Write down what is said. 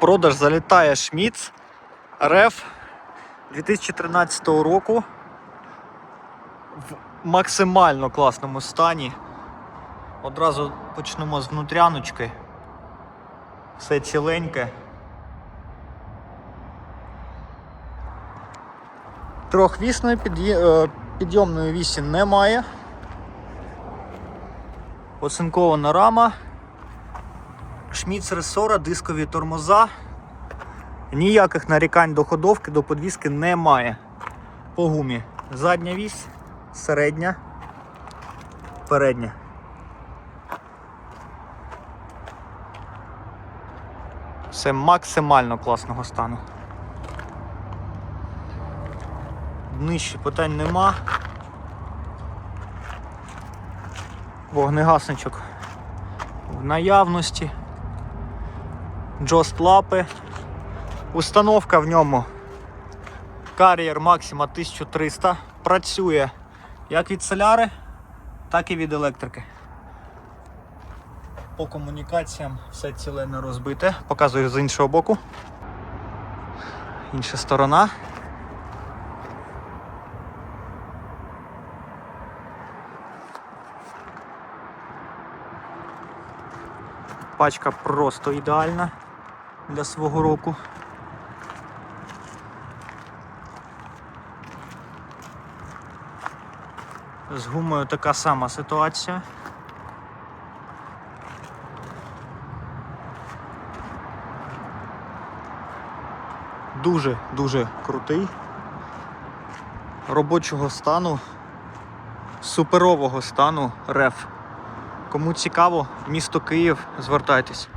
продаж залітає Шміц РФ 2013 року в максимально класному стані. Одразу почнемо з внутряночки. Все ціленьке. Трьохвісної е, підйомної вісі немає. Оцинкована рама. Шміц ресора, дискові тормоза. Ніяких нарікань до ходовки, до подвіски немає. По гумі. Задня вісь, середня, передня. Все максимально класного стану. Нижче питань нема. Вогнегасничок в наявності. Джост лапи. Установка в ньому Carrier Maxima 1300 працює як від соляри, так і від електрики. По комунікаціям все ціле не розбите. Показую з іншого боку. Інша сторона. Пачка просто ідеальна для свого року. З гумою така сама ситуація. Дуже-дуже крутий. Робочого стану, суперового стану реф. Кому цікаво, місто Київ, звертайтесь.